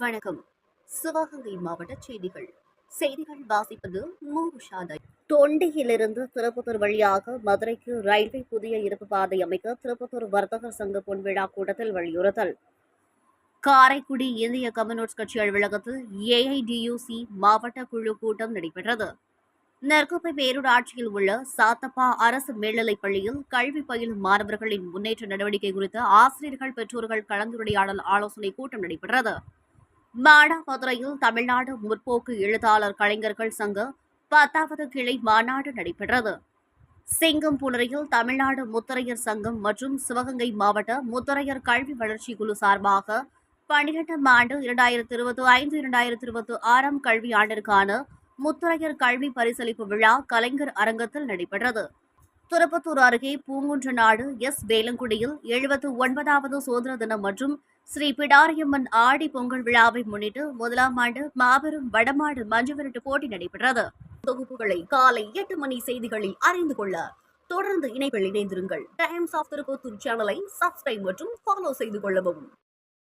வணக்கம். சிவகங்கை மாவட்ட செய்திகள். செய்திகள் வாசிப்பது மூஷாதை தொண்டியிலிருந்து திருப்பத்தூர் வழியாக மதுரைக்கு ரயில்வே புதிய இருப்பு பாதை அமைக்க திருப்பத்தூர் வர்த்தகர் சங்க பொன்விழா கூட்டத்தில் வலியுறுத்தல். காரைக்குடி இந்திய கம்யூனிஸ்ட் கட்சி அலுவலகத்தில் ஏஐடியூசி மாவட்ட குழு கூட்டம் நடைபெற்றது. நெற்குப்பை பேரூராட்சியில் உள்ள சாத்தப்பா அரசு மேல்நிலைப் பள்ளியில் கல்வி பயிலும் மாணவர்களின் முன்னேற்ற நடவடிக்கை குறித்து ஆசிரியர்கள் பெற்றோர்கள் கலந்துரையாடல் ஆலோசனை கூட்டம் நடைபெற்றது. மானாமதுரையில் தமிழ்நாடு முற்போக்கு எழுத்தாளர் கலைஞர்கள் சங்க பத்தாவது கிளை மாநாடு நடைபெற்றது. சிங்கம் புனரையில் தமிழ்நாடு முத்தரையர் சங்கம் மற்றும் சிவகங்கை மாவட்ட முத்தரையர் கல்வி வளர்ச்சி குழு சார்பாக பன்னிரெண்டாம் ஆண்டு இரண்டாயிரத்தி இருபத்தி ஐந்து இரண்டாயிரத்தி இருபத்தி ஆறாம் கல்வி ஆண்டிற்கான முத்தரையர் கல்வி பரிசளிப்பு விழா கலைஞர் அரங்கத்தில் நடைபெற்றது. திருப்பத்தூர் அருகே பூங்குன்ற நாடு எஸ். வேலங்குடியில் எழுபத்து ஒன்பதாவது சுதந்திர தினம் மற்றும் ஸ்ரீ பிடாரியம்மன் ஆடி பொங்கல் விழாவை முன்னிட்டு முதலாம் ஆண்டு மாபெரும் வடமாடு மஞ்சுவிரட்டு போட்டி நடைபெற்றது. தொகுப்புகளை காலை எட்டு மணி செய்திகளில் அறிந்து கொள்ள தொடர்ந்து இணைப்பில் இணைந்திருங்கள். டைம்ஸ் ஆஃப் திருப்பத்தூர் சேனலை சப்ஸ்கிரைப் மற்றும் ஃபாலோ செய்து கொள்ளவும்.